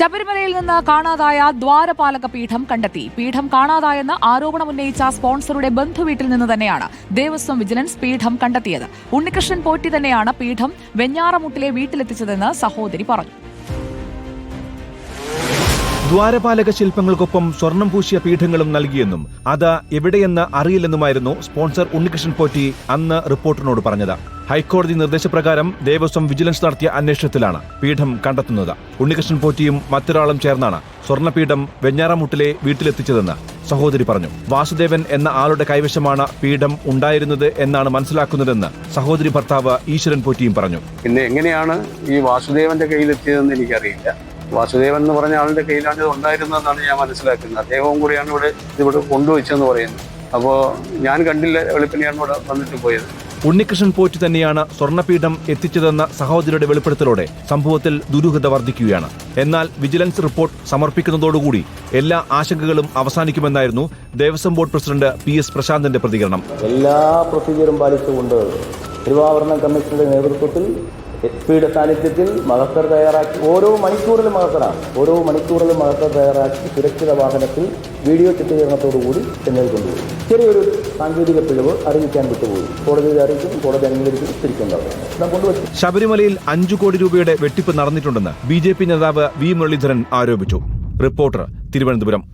ശബരിമലയിൽ നിന്ന് കാണാതായ ദ്വാരപാലക പീഠം കണ്ടെത്തി. പീഠം കാണാതായെന്ന് ആരോപണമുന്നയിച്ച സ്പോൺസറുടെ ബന്ധുവീട്ടിൽ നിന്ന് തന്നെയാണ് ദേവസ്വം വിജിലൻസ് പീഠം കണ്ടെത്തിയത്. ഉണ്ണികൃഷ്ണൻ പോറ്റി തന്നെയാണ് പീഠം വെഞ്ഞാറമുട്ടിലെ വീട്ടിലെത്തിച്ചതെന്ന് സഹോദരി പറഞ്ഞു. ദ്വാരപാലക ശില്പങ്ങൾക്കൊപ്പം സ്വർണം പൂശിയ പീഠങ്ങളും നൽകിയെന്നും അത് എവിടെയെന്ന് അറിയില്ലെന്നുമായിരുന്നു സ്പോൺസർ ഉണ്ണികൃഷ്ണൻ പോറ്റി അന്ന് റിപ്പോർട്ടറിനോട് പറഞ്ഞത്. ഹൈക്കോടതി നിർദ്ദേശപ്രകാരം ദേവസ്വം വിജിലൻസ് നടത്തിയ അന്വേഷണത്തിലാണ് പീഠം കണ്ടെത്തുന്നത്. ഉണ്ണികൃഷ്ണൻ പോറ്റിയും മറ്റൊരാളും ചേർന്നാണ് സ്വർണപീഠം വെഞ്ഞാറമുട്ടിലെ വീട്ടിലെത്തിച്ചതെന്ന് സഹോദരി പറഞ്ഞു. വാസുദേവൻ എന്ന ആളുടെ കൈവശമാണ് പീഠം ഉണ്ടായിരുന്നത് എന്നാണ് മനസ്സിലാക്കുന്നതെന്ന് സഹോദരി ഭർത്താവ് ഈശ്വരൻ പോറ്റിയും പറഞ്ഞു. പിന്നെ എങ്ങനെയാണ് ഈ വാസുദേവന്റെ കയ്യിലെത്തിയതെന്ന് എനിക്കറിയില്ല. വാസുദേവൻ എന്ന് പറഞ്ഞ ആളുടെ കയ്യിലാണ് ഇത് ഉണ്ടായിരുന്നതെന്നാണ് ഞാൻ മനസ്സിലാക്കുന്നത്. അദ്ദേഹവും കൂടിയാണ് ഇവിടെ ഇതിവിടെ കൊണ്ടുവച്ചെന്ന് പറയുന്നത്. അപ്പോൾ ഞാൻ കണ്ടില്ല വെളുപ്പിനെയാണ് ഇവിടെ വന്നിട്ട് പോയത്. ഉണ്ണികൃഷ്ണൻ പോറ്റി തന്നെയാണ് സ്വർണപീഠം എത്തിച്ചതെന്ന സഹോദരിയുടെ വെളിപ്പെടുത്തലോടെ സംഭവത്തിൽ ദുരൂഹത വർദ്ധിക്കുകയാണ്. എന്നാൽ വിജിലൻസ് റിപ്പോർട്ട് സമർപ്പിക്കുന്നതോടുകൂടി എല്ലാ ആശങ്കകളും അവസാനിക്കുമെന്നായിരുന്നു Devaswom board president P S പ്രശാന്തിന്റെ പ്രതികരണം. എല്ലാ പ്രൊസീജിയറും പാലിച്ചുകൊണ്ട് തിരുവാഭരണ കമ്മീഷന്റെ നേതൃത്വത്തിൽ എസ് പിയുടെ സാന്നിധ്യത്തിൽ മഹത്തർ തയ്യാറാക്കി ഓരോ മണിക്കൂറിലും മഹത്തറാണ് ഓരോ മണിക്കൂറിലും മഹത്തർ തയ്യാറാക്കി സുരക്ഷിത വാഹനത്തിൽ വീഡിയോ ചിത്രീകരണത്തോടുകൂടി ചെന്നൈ കൊണ്ടുപോയി. ചെറിയൊരു സാങ്കേതിക പിഴവ് അറിയിക്കാൻ വിട്ടുപോയി. കോടതി അറിയിക്കും കോടതി അംഗീകരിക്കും തിരിച്ചുണ്ടാവും ശബരിമലയിൽ അഞ്ചു കോടി രൂപയുടെ വെട്ടിപ്പ് നടന്നിട്ടുണ്ടെന്ന് ബി ജെ പി നേതാവ് വി മുരളീധരൻ ആരോപിച്ചു. റിപ്പോർട്ടർ തിരുവനന്തപുരം.